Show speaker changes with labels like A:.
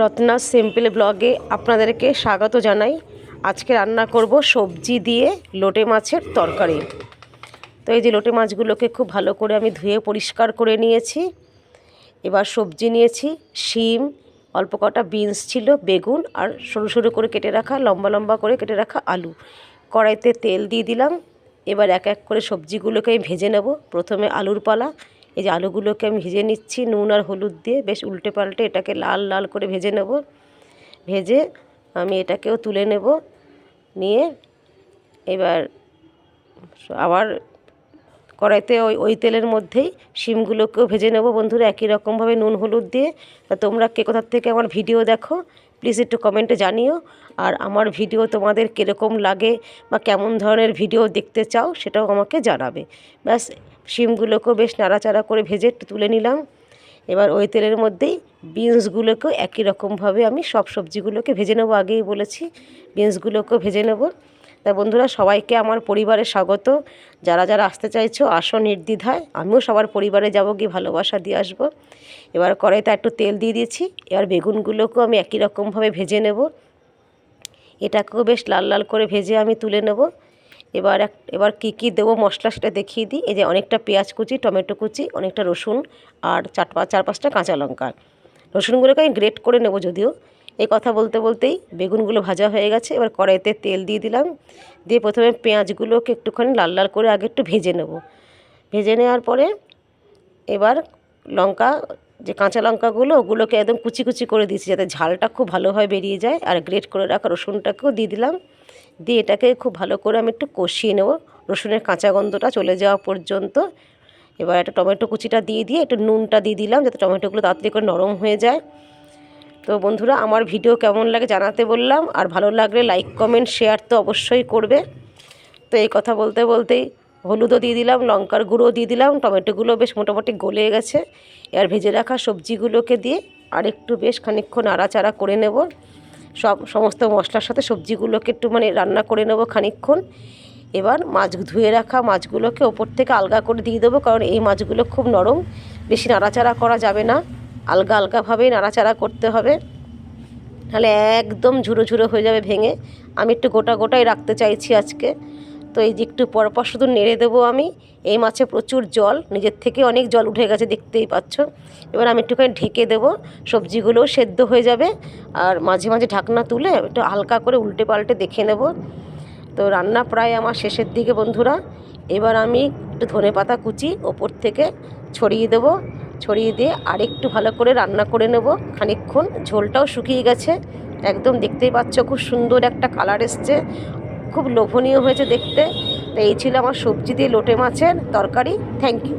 A: Ratna simple ব্লগে আপনাদেরকে স্বাগত জানাই। আজকে রান্না করব সবজি দিয়ে লোটে মাছের তরকারি। তো এই যে লোটে মাছগুলোকে খুব ভালো করে আমি ধুয়ে পরিষ্কার করে নিয়েছি। এবার সবজি নিয়েছি, শিম, অল্প কটা বিনস ছিল, বেগুন আর সরু সরু করে কেটে রাখা, লম্বা লম্বা করে কেটে রাখা আলু। কড়াইতে তেল দিয়ে দিলাম। এবার এক এক করে সবজিগুলোকে আমি ভেজে নেব। প্রথমে আলুর পালা এই যে আলুগুলোকে আমি ভেজে নিচ্ছি, নুন আর হলুদ দিয়ে। বেশ উল্টে পাল্টে এটাকে লাল লাল করে ভেজে নেব। ভেজে আমি এটাকেও তুলে নেব। নিয়ে এবার আবার কড়াইতে ওই ওই তেলের মধ্যেই শিমগুলোকেও ভেজে নেব। বন্ধুরা, একই রকমভাবে নুন, হলুদ দিয়ে। তা তোমরা কে কোথার থেকে আমার ভিডিও দেখো প্লিজ একটু কমেন্টে জানিও। আর আমার ভিডিও তোমাদের কীরকম লাগে বা কেমন ধরনের ভিডিও দেখতে চাও সেটাও আমাকে জানাবে। ব্যাস, শিমগুলোকেও বেশ নাড়াচাড়া করে ভেজে একটু তুলে নিলাম। এবার ওই তেলের মধ্যেই বিনসগুলোকেও একই রকমভাবে আমি সব সবজিগুলোকে ভেজে নেব আগেই বলেছি। বিনসগুলোকেও ভেজে নেব। তা বন্ধুরা সবাইকে আমার পরিবারে স্বাগত। যারা যারা আসতে চাইছো, আসো নির্দ্বিধায়। আমিও সবার পরিবারে যাব গিয়ে ভালোবাসা দিয়ে আসব। এবার কড়াইতে একটু তেল দিয়ে দিয়েছি। এবার বেগুনগুলোকেও আমি একই রকমভাবে ভেজে নেব। এটাকেও বেশ লাল লাল করে ভেজে আমি তুলে নেব। এবার এক, এবার কী কী দেবো মশলা সেটা দেখিয়ে দিই। এই যে অনেকটা পেঁয়াজ কুচি, টমেটো কুচি, অনেকটা রসুন আর চার পাঁচ চার পাঁচটা কাঁচা লঙ্কা। রসুনগুলোকে আমি গ্রেট করে নেব যদিও। এই কথা বলতে বলতেই বেগুনগুলো ভাজা হয়ে গেছে। এবার কড়াইতে তেল দিয়ে দিলাম। দিয়ে প্রথমে পেঁয়াজগুলোকে একটুখানি লাল লাল করে আগে একটু ভেজে নেব। ভেজে নেওয়ার পরে এবার লঙ্কা, যে কাঁচা লঙ্কাগুলো, ওগুলোকে একদম কুচি কুচি করে দিয়েছি যাতে ঝালটা খুব ভালোভাবে বেরিয়ে যায়। আর গ্রেট করে রাখা রসুনটাকেও দিয়ে দিলাম। দিয়ে এটাকে খুব ভালো করে আমি একটু কষিয়ে নেব। রসুনের কাঁচা গন্ধটা চলে যাওয়া পর্যন্ত। এবার একটা টমেটো কুচিটা দিয়ে দিয়ে একটু নুনটা দিয়ে দিলাম যাতে টমেটোগুলো তাড়াতাড়ি করে নরম হয়ে যায়। তো বন্ধুরা, আমার ভিডিও কেমন লাগে জানাতে বললাম, আর ভালো লাগলে লাইক কমেন্ট শেয়ার তো অবশ্যই করবে। তো এই কথা বলতে বলতেই হলুদও দিয়ে দিলাম, লঙ্কার গুঁড়ো দিয়ে দিলাম, টমেটোগুলো বেশ মোটামুটি গলে গেছে। এবার ভেজে রাখা সবজিগুলোকে দিয়ে আর একটু বেশ খানিকক্ষণ আড়াচাড়া করে নেব। সব, সমস্ত মশলার সাথে সবজিগুলোকে একটু মানে রান্না করে নেব খানিকক্ষণ। এবার মাছ ধুয়ে রাখা মাছগুলোকে ওপর থেকে আলগা করে দিয়ে দেবো, কারণ এই মাছগুলো খুব নরম, বেশি নাড়াচাড়া করা যাবে না। আলগা আলগাভাবেই নাড়াচাড়া করতে হবে। তাহলে একদম ঝুরো ঝুরো হয়ে যাবে, ভেঙে। আমি একটু গোটা গোটাই রাখতে চাইছি আজকে। তো এই যে একটু পরপর শুধু নেড়ে দেবো আমি। এই মাছে প্রচুর জল, নিজের থেকে অনেক জল উঠে গেছে, দেখতেই পাচ্ছ। এবার আমি একটুখানি ঢেকে দেবো, সবজিগুলোও সেদ্ধ হয়ে যাবে। আর মাঝে মাঝে ঢাকনা তুলে একটু হালকা করে উল্টে পাল্টে দেখে নেব। তো রান্না প্রায় আমার শেষের দিকে বন্ধুরা। এবার আমি একটু ধনে পাতা কুচি ওপর থেকে ছড়িয়ে দেবো। ছড়িয়ে দিয়ে আরেকটু ভালো করে রান্না করে নেব। খানিকক্ষণ ঝোলটাও শুকিয়ে গেছে। একদম দেখতেই পাচ্ছ খুব সুন্দর একটা কালার এসছে। খুব লোভনীয় হয়েছে দেখতে। তো এই ছিল আমার সবজি দিয়ে লোটে মাছের তরকারি। Thank you